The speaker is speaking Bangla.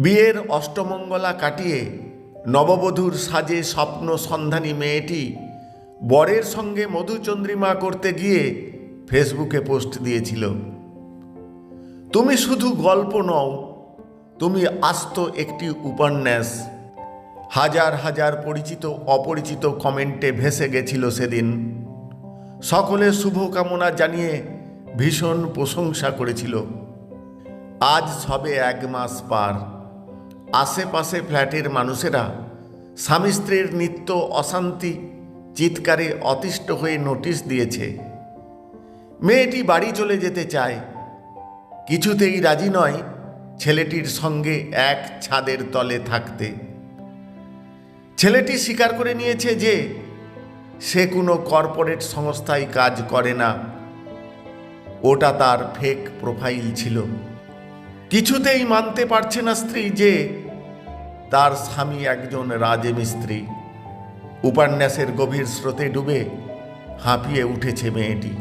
বিয়ের অষ্টমঙ্গলা কাটিয়ে নববধূর সাজে স্বপ্ন সন্ধানী মেয়েটি বরের সঙ্গে মধুচন্দ্রিমা করতে গিয়ে ফেসবুকে পোস্ট দিয়েছিল। তুমি শুধু গল্প নও, তুমি আস্ত একটি উপন্যাস। হাজার হাজার পরিচিত অপরিচিত কমেন্টে ভেসে গেছিল সেদিন। সকলে শুভকামনা জানিয়ে ভীষণ প্রশংসা করেছিল। আজ সবে এক মাস পার। আশেপাশে ফ্ল্যাটের মানুষেরা স্বামী স্ত্রীর নিত্য অশান্তি, চিৎকারে অতিষ্ঠ হয়ে নোটিশ দিয়েছে। মেয়েটি বাড়ি চলে যেতে চায়। কিছুতেই রাজি নয় ছেলেটির সঙ্গে এক ছাদের তলে থাকতে। ছেলেটি স্বীকার করে নিয়েছে যে সে কোনো কর্পোরেট সংস্থায় কাজ করে না। ওটা তার ফেক প্রোফাইল ছিল। কিছুতেই মানতে পারছে না স্ত্রী যে তার স্বামী একজন রাজমিস্ত্রি উপন্যাসের গভীর স্রোতে ডুবে হাঁপিয়ে উঠেছে মেয়েটি।